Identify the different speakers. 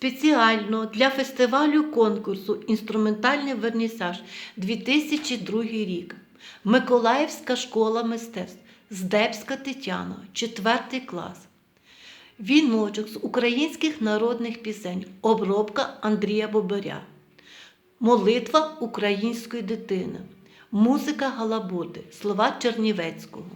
Speaker 1: Спеціально для фестивалю конкурсу Інструментальний вернісаж 2002 рік. Миколаївська школа мистецтв Здебська Тетяна, 4 клас. Віночок з українських народних пісень. Обробка Андрія Бобаря. Молитва української дитини. Музика Галабуди. Слова Чернівецького.